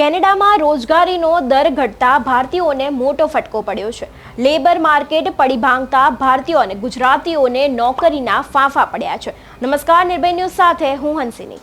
કેનેડામાં રોજગારીનો દર ઘટતા ભારતીયોને મોટો ફટકો પડ્યો છે. લેબર માર્કેટ પડી ભાંગતા ભારતીયો અને ગુજરાતીઓને નોકરીના ફાંફા પડ્યા છે. નમસ્કાર, નિર્ભય ન્યૂઝ સાથે હું હંસિની.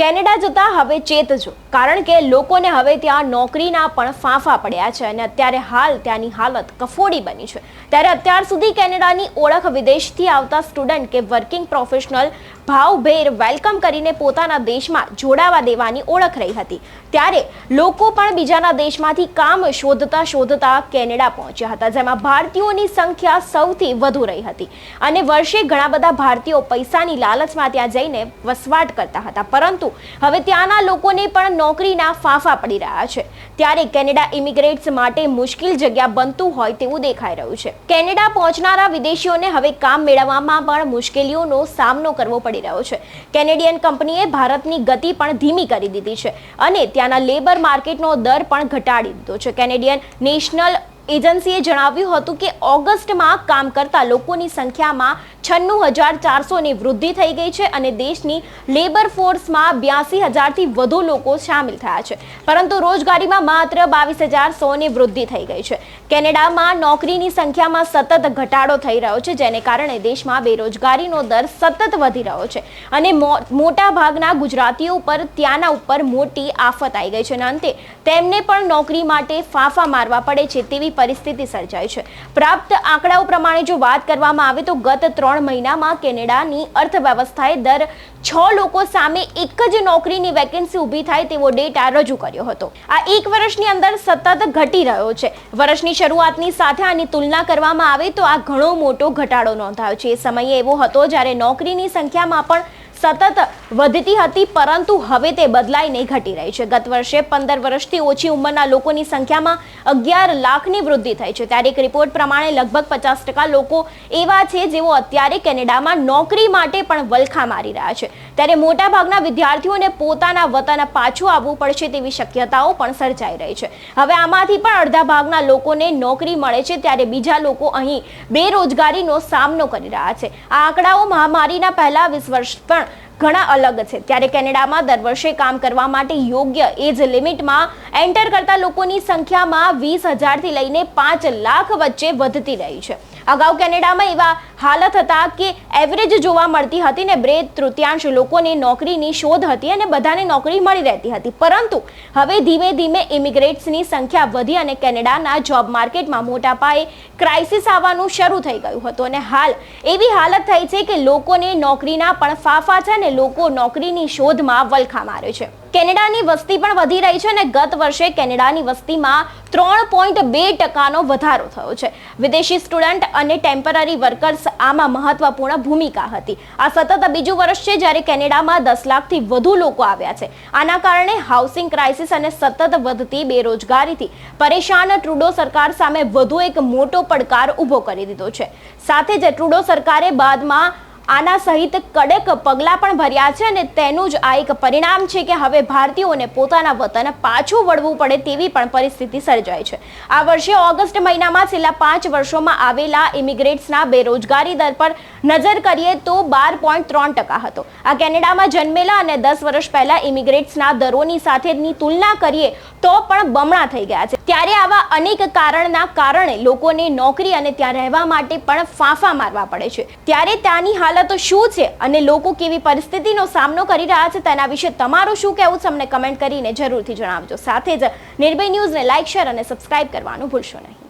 કેનેડા જતા હવે ચેતજો કારણ કે લોકોને હવે ત્યાં નોકરીના પણ ફાંફા પડ્યા છે અને અત્યારે હાલ ત્યાંની હાલત કફોડી બની છે. ત્યારે અત્યાર સુધી કેનેડાની ઓળખ વિદેશથી આવતા સ્ટુડન્ટ કે વર્કિંગ પ્રોફેશનલ ભાવભેર વેલકમ કરીને પોતાના દેશમાં જોડાવા દેવાની ઓળખ રહી હતી. ત્યારે લોકો પણ બીજાના દેશમાંથી કામ શોધતા શોધતા કેનેડા પહોંચ્યા હતા, જેમાં ભારતીયોની સંખ્યા સૌથી વધુ રહી હતી. અને વર્ષે ઘણા બધા ભારતીયો પૈસાની લાલચમાં ત્યાં જઈને વસવાટ કરતા હતા. પરંતુ હવે ત્યાંના લોકોને પણ નોકરીના ફાંફા પડી રહ્યા છે. ત્યારે કેનેડા ઇમિગ્રેટ્સ માટે મુશ્કેલ જગ્યા બનતું હોય તેવું દેખાઈ રહ્યું છે. કેનેડા પહોંચનારા વિદેશીઓને હવે કામ મેળવવામાં પણ મુશ્કેલીઓનો સામનો કરવો પડી રહ્યો છે. કેનેડિયન કંપનીએ ભારતની ગતિ પણ ધીમી કરી દીધી છે અને ત્યાંના લેબર માર્કેટનો દર પણ ઘટાડી દીધો છે. કેનેડિયન નેશનલ એજન્સીએ જણાવ્યું હતું કે ઓગસ્ટમાં કામ કરતા લોકોની સંખ્યામાં છન્નું હજાર ચારસોની વૃદ્ધિ થઈ ગઈ છે અને દેશની લેબર ફોર્સમાં બ્યાસી હજારથી વધુ લોકો સામેલ થયા છે. પરંતુ રોજગારીમાં માત્ર બાવીસ હજાર સોની વૃદ્ધિ થઈ ગઈ છે. કેનેડામાં નોકરીની સંખ્યામાં સતત ઘટાડો થઈ રહ્યો છે, જેને કારણે દેશમાં બેરોજગારીનો દર સતત વધી રહ્યો છે અને મોટા ભાગના ગુજરાતીઓ ઉપર ત્યાંના ઉપર મોટી આફત આવી ગઈ છે અને અંતે તેમને પણ નોકરી માટે ફાંફા મારવા પડે છે તેવી પરિસ્થિતિ સર્જાઈ છે. પ્રાપ્ત આંકડાઓ પ્રમાણે જો વાત કરવામાં આવે તો ગત ત્રણ મહિનામાં કેનેડાની અર્થવ્યવસ્થાએ દર છ લોકો સામે એક જ નોકરીની વેકેન્સી ઊભી થાય તેવો ડેટા રજૂ કર્યો હતો. આ એક વર્ષની અંદર સતત ઘટી રહ્યો છે. વર્ષની શરૂઆતની સાથે આની તુલના કરવામાં આવે તો આ ઘણો મોટો ઘટાડો નોંધાયો છે. એ સમયે એવો હતો જ્યારે નોકરીની સંખ્યામાં પણ સતત વધતી હતી, પરંતુ હવે તે બદલાઈને ઘટી રહી છે. ગત વર્ષે પંદર વર્ષથી ઓછી ઉંમરના લોકોની સંખ્યામાં અગિયાર લાખની વૃદ્ધિ થઈ છે. ત્યારે એક રિપોર્ટ પ્રમાણે લગભગ પચાસ ટકા લોકો એવા છે જેઓ અત્યારે કેનેડામાં નોકરી માટે પણ વલખા મારી રહ્યા છે. ત્યારે મોટાભાગના વિદ્યાર્થીઓને પોતાના વતન પાછું આવવું પડશે તેવી શક્યતાઓ પણ સર્જાઈ રહી છે. હવે આમાંથી પણ અડધા ભાગના લોકોને નોકરી મળે છે ત્યારે બીજા લોકો અહીં બેરોજગારીનો સામનો કરી રહ્યા છે. આ આંકડાઓ મહામારીના પહેલા વીસ વર્ષ પણ ઘણા અલગ છે. ત્યારે કેનેડામાં દર વર્ષે કામ કરવા માટે યોગ્ય એજ લિમિટમાં એન્ટર કરતા લોકોની સંખ્યામાં વીસ હજારથી લઈને પાંચ લાખ વચ્ચે વધતી રહી છે. અગાઉ કેનેડામાં એવા હાલત હતા કે એવરેજ જોવા મળતી હતી ને બે તૃતીયાંશ લોકોને નોકરીની શોધ હતી અને બધાને નોકરી મળી રહેતી હતી. પરંતુ હવે ધીમે ધીમે ઇમિગ્રેટ્સની સંખ્યા વધી અને કેનેડાના જોબ માર્કેટમાં મોટા પાયે ક્રાઇસિસ આવવાનું શરૂ થઈ ગયું હતું. અને હાલ એવી હાલત થઈ છે કે લોકોને નોકરીના પણ ફાફા છે અને લોકો નોકરીની શોધમાં વલખા મારે છે. કેનેડાની વસ્તી પણ વધી રહી છે અને ગત વર્ષે કેનેડાની વસ્તીમાં ત્રણ પોઈન્ટ બે ટકાનો વધારો થયો છે. વિદેશી સ્ટુડન્ટ અને ટેમ્પરરી વર્કર્સ આમાં મહત્વપૂર્ણ ભૂમિકા હતી. આ સતત બીજું વર્ષ છે જ્યારે કેનેડામાં દસ લાખથી વધુ લોકો આવ્યા છે. આના કારણે હાઉસિંગ ક્રાઇસિસ અને સતત વધતી બેરોજગારીથી પરેશાન ટ્રુડો સરકાર સામે વધુ એક મોટો પડકાર ઊભો કરી દીધો છે. સાથે જ ટ્રુડો સરકારે બાદમાં આના સહિત કડક પગલાં પણ ભર્યા છે અને તેનું જ આ એક પરિણામ છે કે હવે ભારતીયોને પોતાના વતન પાછું વળવું પડે તેવી પણ પરિસ્થિતિ સર્જાય છે. આ વર્ષે ઓગસ્ટ મહિનામાં છેલ્લા પાંચ વર્ષોમાં આવેલા ઇમિગ્રેટ્સના બેરોજગારી દર પર નજર કરીએ તો બાર પોઈન્ટ ત્રણ ટકા હતો. આ કેનેડામાં જન્મેલા અને દસ વર્ષ પહેલા ઇમિગ્રેટ્સના દરોની સાથેની તુલના કરીએ તો પણ બમણા થઈ ગયા છે. ત્યારે આવા અનેક કારણના કારણે લોકોને નોકરી અને ત્યાં રહેવા માટે પણ ફાંફા મારવા પડે છે. ત્યારે ત્યાંની હાલતો શું છે અને લોકો કેવી પરિસ્થિતિનો સામનો કરી રહ્યા છે તેના વિશે તમારું શું કહેવું છે અમને કમેન્ટ કરીને જરૂરથી જણાવજો. સાથે જ નિર્ભય ન્યૂઝને લાઇક શેર અને સબસ્ક્રાઇબ કરવાનું ભૂલશો નહીં.